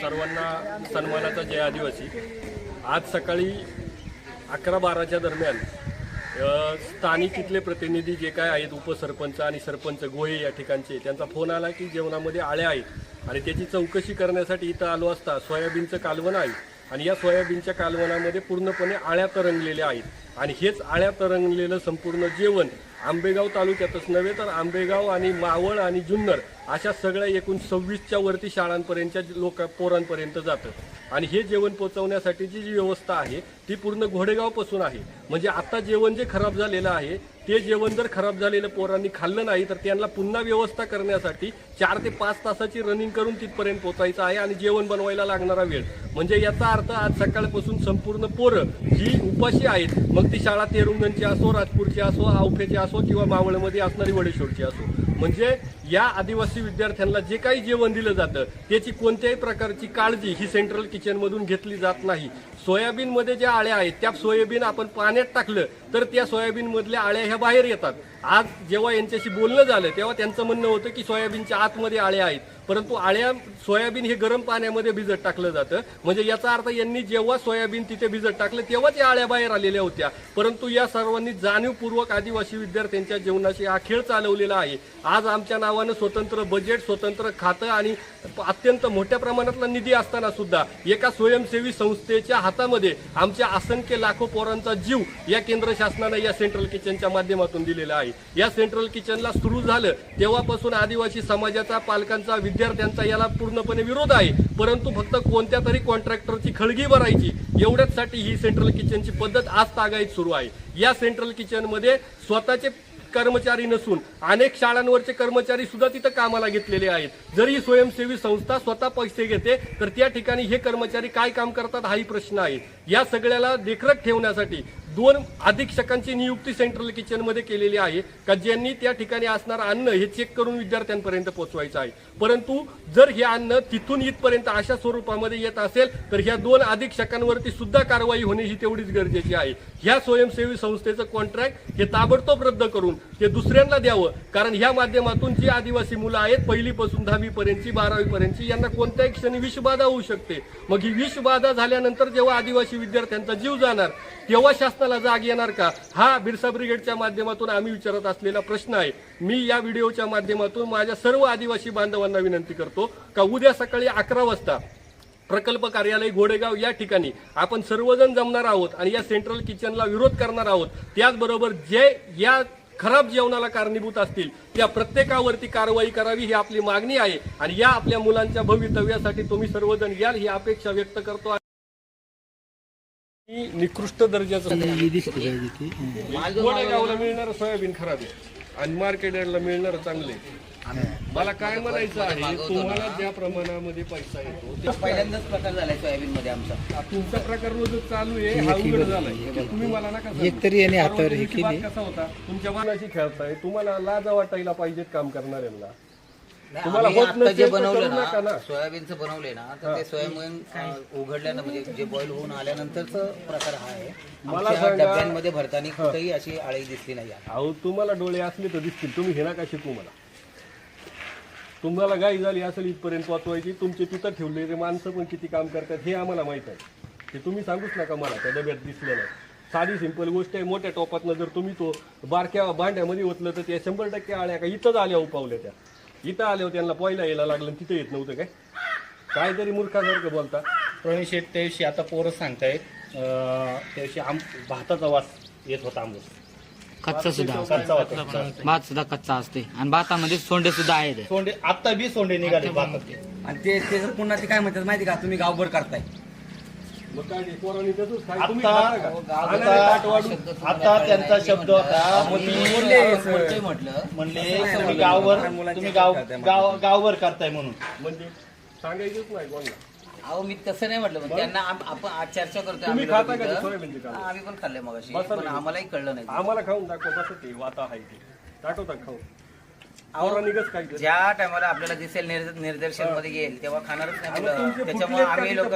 सर्वांना सन्मानाचा जय आदिवासी. आज सकाळी अकरा बाराच्या दरम्यान स्थानिक इथले प्रतिनिधी जे काय आहेत उपसरपंच आणि सरपंच गोहे या ठिकाणचे त्यांचा फोन आला की जेवणामध्ये आळ्या आहेत आणि त्याची चौकशी करण्यासाठी इथं आलो असता सोयाबीनचं कालवण आहे आणि या सोयाबीनच्या कालवणामध्ये पूर्णपणे आळ्या तरंगलेल्या आहेत. आणि हेच आळ्या तरंगलेलं संपूर्ण जेवण आंबेगाव तालुक्यातच नव्हे तर आंबेगाव आणि मावळ आणि जुन्नर अशा सगळ्या एकूण सव्वीसच्या वरती शाळांपर्यंतच्या लोक पोरांपर्यंत जातं. आणि हे जेवण पोचवण्यासाठी जी जी व्यवस्था आहे ती पूर्ण घोडेगावपासून आहे. म्हणजे आत्ता जेवण जे खराब झालेलं आहे ते जेवण जर खराब झालेलं पोरांनी खाल्लं नाही तर त्यांना पुन्हा व्यवस्था करण्यासाठी चार ते पाच तासाची रनिंग करून तिथपर्यंत पोचायचं आहे आणि जेवण बनवायला लागणारा वेळ. म्हणजे याचा अर्थ आज सकाळपासून संपूर्ण पोरं जी उपाशी आहेत. मग ती शाळा तेरुंगणची असो राजपूरची असो आवफेची असो किंवा मावळमध्ये असणारी वडेश्वरची असो. म्हणजे या आदिवासी विद्यार्थ्यांना जे काही जेवण दिलं जातं त्याची कोणत्याही प्रकारची काळजी ही सेंट्रल किचनमधून घेतली जात नाही. सोयाबीनमध्ये ज्या आळ्या आहेत त्या सोयाबीन आपण पाण्यात टाकलं तर त्या सोयाबीनमधल्या आळ्या ह्या बाहेर येतात. आज जेव्हा यांच्याशी बोलणं झालं तेव्हा त्यांचं म्हणणं होतं की सोयाबीनच्या आतमध्ये आळ्या आहेत. परंतु आळ्या सोयाबीन हे गरम पाण्यामध्ये भिजत टाकलं जातं. म्हणजे याचा अर्थ यांनी जेव्हा सोयाबीन तिथे भिजत टाकलं तेव्हा त्या आळ्या बाहेर आलेल्या होत्या. परंतु या सर्वांनी जाणीवपूर्वक आदिवासी विद्यार्थ्यांच्या जीवनाशी हा खेळ चालवलेला आहे. आज आमच्या नावानं स्वतंत्र बजेट स्वतंत्र खातं आणि अत्यंत मोठ्या प्रमाणातला निधी असताना सुद्धा एका स्वयंसेवी संस्थेच्या हातामध्ये आमच्या असंख्य लाखो पोरांचा जीव या केंद्र शासनानं या सेंट्रल किचनच्या माध्यमातून दिलेला आहे. या सेंट्रल किचनला सुरू झालं तेव्हापासून आदिवासी समाजाचा पालकांचा विद्या विद्यार्थ्यांचा याला पूर्णपणे विरोध आहे. परंतु फक्त कोणत्या तरी कॉन्ट्रॅक्टरची खळगी भरायची एवढ्याचसाठी ही सेंट्रल किचनची पद्धत आज तागायत सुरू आहे. या सेंट्रल किचनमध्ये स्वतःचे कर्मचारी नसून अनेक शाळांवरचे कर्मचारी सुद्धा तिथं कामाला घेतलेले आहेत. जरी स्वयंसेवी संस्था स्वतः पैसे घेते तर त्या ठिकाणी हे कर्मचारी काय काम करतात हाही प्रश्न आहे. या सगळ्याला देखरेख ठेवण्यासाठी दोन अधीक्षकांची नियुक्ती सेंट्रल किचनमध्ये केलेली आहे. का ज्यांनी त्या ठिकाणी असणारं अन्न हे चेक करून विद्यार्थ्यांपर्यंत पोहोचवायचं आहे. परंतु जर हे अन्न तिथून इथपर्यंत अशा स्वरूपामध्ये येत असेल तर ह्या दोन अधीक्षकांवरती सुद्धा कारवाई होणे ही तेवढीच गरजेची आहे. ह्या स्वयंसेवी संस्थेचं कॉन्ट्रॅक्ट हे ताबडतोब रद्द करून ते दुसऱ्यांना द्यावं. कारण ह्या माध्यमातून जी आदिवासी मुलं आहेत पहिलीपासून दहावीपर्यंतची बारावीपर्यंतची यांना कोणत्याही क्षणी विषबाधा होऊ शकते. मग ही विषबाधा झाल्यानंतर जेव्हा आदिवासी विद्यार्थ्यांचा जीव जाणार तेव्हा शास्त्र प्रश्नाला जाग येणार का? हा बिरसा ब्रिगेडच्या माध्यमातून आम्ही विचारत असलेला प्रश्न आहे. मी या व्हिडिओच्या माध्यमातून माझ्या सर्व आदिवासी बांधवांना विनंती करतो का उद्या सकाळी अकरा वाजता प्रकल्प कार्यालय घोडेगाव या ठिकाणी आपण सर्वजण जमणार आहोत आणि या सेंट्रल किचनला विरोध करणार आहोत. त्याचबरोबर जे या खराब जेवणाला कारणीभूत असतील त्या प्रत्येकावरती कारवाई करावी ही आपली मागणी आहे आणि या आपल्या मुलांच्या भवितव्यासाठी तुम्ही सर्वजण याल ही अपेक्षा व्यक्त करतो. निकृष्ट दर्जाचं घोडेगावला मिळणारं. सोयाबीन खराब आहे. आणि मार्केट यार्डला मिळणारं चांगलं मला काय म्हणायचं आहे तुम्हाला ज्या प्रमाणामध्ये पैसा येतो ते पहिल्यांदाच प्रकार झालाय सोयाबीन मध्ये आमचा तुमचा प्रकार रोज चालू आहे हा उघड झालाय. तुम्ही मला नका सांगू. एक तरी याने हातावर हे कसा होता? तुमच्या मनाशी खेळताय तुम्हाला लाजा वाटायला पाहिजेत काम करणाऱ्यांना. तुम्हाला होत आता जे नसेल तर बनवलं करू नका ना. ना सोयाबीनचं बनवलंय ना तर ते सोयाबीन अं, उघडल्यानं म्हणजे जे बॉईल होऊन आल्यानंतरच प्रकार हा आहे. मला आमच्या सांगा- डब्यांमध्ये भरताना कुठेही अशी आळी दिसली नाही आहे. अहो तुम्हाला डोळे असले तर दिसतील. तुम्ही हे नका शिकू मला. तुम्हाला गाई झाली असेल इथपर्यंत वाचवायची तुमचे तिथं ठेवलेले माणसं पण किती काम करतात हे आम्हाला माहीत आहे. ते तुम्ही सांगूच नका मला त्या डब्यात दिसलं नाही साधी सिंपल गोष्ट आहे मोठ्या टोपातनं जर तुम्ही तो बारक्या भांड्यामध्ये ओतलं तर त्या शंभर टक्के आल्या का इथंच आल्या उपावल्या त्या. इथं आल्यावर त्यांना पहिला यायला लागलं आणि तिथं येत नव्हतं काय? काहीतरी मूर्खासारखं बोलता. प्रवीण शेठ त्या दिवशी आता पोरं सांगतायत अं, त्या दिवशी आम भाताचा वास येत होता आंबूस. कच्चा सुद्धा कच्चा होता. भात सुद्धा कच्चा असते. आणि भातामध्ये सोंडे सुद्धा आहेत. सोंडे आता बी सोंडे निघाले भातात आणि ते ते जर पुन्हा ते काय म्हणतात माहिती का? तुम्ही गावभर करताय. आता त्यांचा शब्द होता. म्हणले. तुम्ही गाववर तुम्ही गाव गाव गाववर करताय म्हणून. म्हणजे सांगायचंच नाही कोणाला. अहो मी तसं नाही म्हटलं पण त्यांना आम- आपण आज चर्चा करतोय तुम्ही आम्ही खाता का दोघं. ते सोयाबीनचे कालवण? हा, आम्ही पण खाल्ले मग बसा पण ना. आम्हालाही कळलं नाही. आम्हाला खाऊन दाखवा कसं ते वाता आहे ते. दाखवता खाऊ ज्या टायमाला आपल्याला दिसेल निर्दर्शनमध्ये येईल तेव्हा खाणारच नाही मुलं. त्याच्यामुळे आम्ही लोक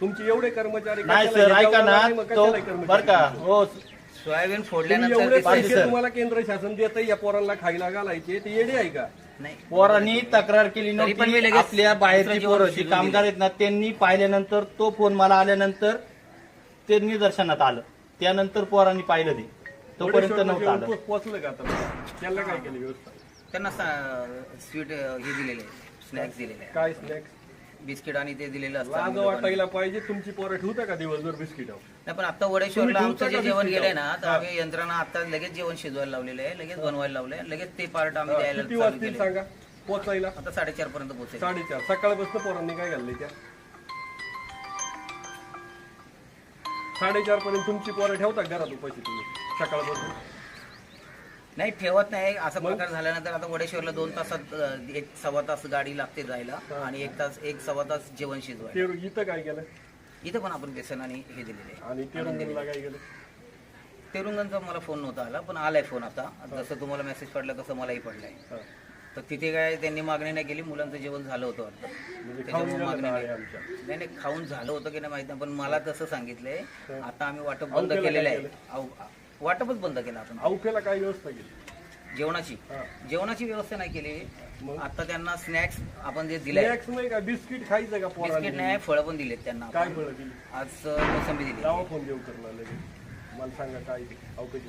तुमचे एवढे कर्मचारी नाही कशाला सर ऐका ना नाही, मग तो कशाला कर्मचारी? बर का हो सोयाबीन तुम्ही फोडल्यानंतर एवढे दिसेल. पैसे तुम्हाला केंद्र शासन देत या पोरांना खायला घालायचे ते येडे आहे का? नाही. पोरांनी तक्रार केली तरी पण मी नव्हती लगेच आपल्या बाहेरची पोरं जी कामगार आहेत ना त्यांनी पाहिल्यानंतर तो फोन मला आल्यानंतर ते निदर्शनात आलं. त्यानंतर पोरांनी पाहिलं ते. तोपर्यंत नव्हतं आलं. पोचलं का आता? त्याला काय केली व्यवस्था त्यांना स्वीट हे दिलेले स्नॅक्स दिलेले. काय स्नॅक्स बिस्किट आणि ते दिलेलं असतं लाज. वाटायला पाहिजे तुमची पोरं ठेवता का दिवसभर बिस्किट? नाही पण आता वडेश्वरला तुम्ही आमचं जे जेवण? गेलंय ना तर. आम्ही यंत्रणा आता लगेच जेवण शिजवायला लावलेलं आहे लगेच बनवायला लावलंय लगेच ते पार्ट आम्ही द्यायला किती चालू वाजतील केले सांगा? पोचायला? आता साडेचार पर्यंत पोहोचेल साडेचार. सकाळपासून पोरांनी काय घालले त्या? साडेचार पर्यंत तुमची पोरं ठेवता का घरात उपाशी तुम्ही? सकाळपासून? नाही ठेवत नाही. असा प्रकार झाल्यानंतर आता वडेश्वरला दोन तासात एक सव्वा तास गाडी लागते जायला आणि एक तास एक सव्वा तास जेवण शिजवायला. ते इथं काय केलं? इथं पण आपण बेसन आणि हे दिलेले. आहे तेरुंगणचा मला फोन नव्हता आला पण आलाय फोन आता. जसं तुम्हाला मेसेज पडला तसं मलाही पडलाय. तर तिथे काय त्यांनी मागणी नाही केली मुलांचं जेवण झालं होतं. म्हणजे त्याच्यामुळे मागणी नाही. नाही खाऊन झालं होतं की नाही माहीत नाही पण मला तसं सांगितलंय. आता आम्ही वाटप बंद केलेलं आहे. वाटपच बंद केलं आपण. अवकेला काय व्यवस्था केली? जेवणाची. हा. जेवणाची व्यवस्था नाही केली. मग? आता त्यांना स्नॅक्स आपण जे दिलंय स्नॅक्स नाही का? बिस्किट खायचं का बिस्किट पोरांनी नाही फळं पण दिलेत त्यांना काय आपण. फळं दिली? आज अ, मोसंबी दिली. लावा फोन देऊ करणार लगेच. मला सांगा काय अवकाशी